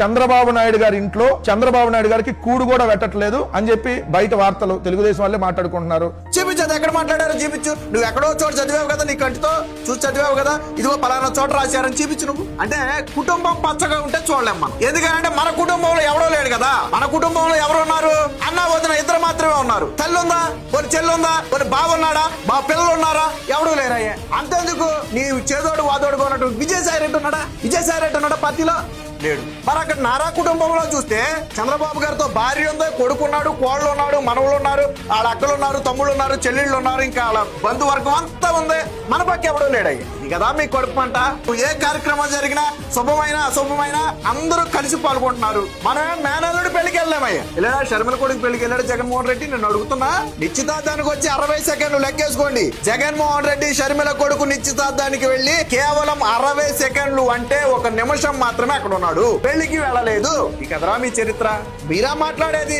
చంద్రబాబు నాయుడు గారి ఇంట్లో చంద్రబాబు నాయుడు గారికి కూడు కూడా పెట్టట్లేదు అని చెప్పి బయట వార్తలు తెలుగుదేశం వాళ్ళే మాట్లాడుకుంటున్నారు. చూపించు అది ఎక్కడ మాట్లాడారు చూపించు. నువ్వు ఎక్కడో చోట చదివావు కదా నీ కంటితో చూసి చదివావు కదా? ఇదిగో పలానా చోట రాశారని చూపించు నువ్వు. అంటే కుటుంబం పచ్చగా ఉంటే చూడలేం మనం. ఎందుకంటే మన కుటుంబంలో ఎవడో లేడు కదా. మన కుటుంబంలో ఎవరు ఉన్నారు? అన్న వదిన ఇద్దరు మాత్రమే ఉన్నారు. తల్లి ఉందా? కొన్ని చెల్లి ఉందా? కొన్ని బాబు ఉన్నాడా? మా పిల్లలు ఉన్నారా? ఎవడూ లేరయ్యే అంతేందుకు? నీ చేదోడు వాదోడు ఉన్నట్టు విజయసాయి రెడ్డి ఉన్నాడా? విజయసాయి రెడ్డి ఉన్నాడా పార్టీలో లేడు. మరి అక్కడ నారా కుటుంబంలో చూస్తే చంద్రబాబు గారితో భార్య ఉంది కొడుకు ఉన్నాడు కోళ్ళు ఉన్నాడు మనవులు ఉన్నారు వాళ్ళ అక్కలు ఉన్నారు తమ్ముళ్ళు ఉన్నారు చెల్లెళ్ళు ఉన్నారు ఇంకా వాళ్ళ బంధువర్గం అంతా ఉంది. మన పక్క ఎవడో లేడయ్య ఇది కదా మీ కొడుకు అంట ఏ కార్యక్రమం జరిగినా శుభమైన అశుభమైన అందరూ కలిసి పాల్గొంటున్నారు. మనమే మేనల్లుడి పెళ్ళికి వెళ్ళామయ్యా ఇలా షర్మిల కొడుకు పెళ్ళికి వెళ్ళాడు? జగన్మోహన్ రెడ్డి? నేను అడుగుతున్నా. నిశ్చితార్థానికి వచ్చి అరవై సెకండ్లు లెక్కేసుకోండి. జగన్మోహన్ రెడ్డి షర్మిల కొడుకు నిశ్చితార్థానికి వెళ్ళి కేవలం అరవై సెకండ్లు అంటే ఒక నిమిషం మాత్రమే అక్కడ ఉన్నాడు పెళ్ళికి వెళ్ళలేదు. ఈ కదరా మీ చరిత్ర? మీరా మాట్లాడేది?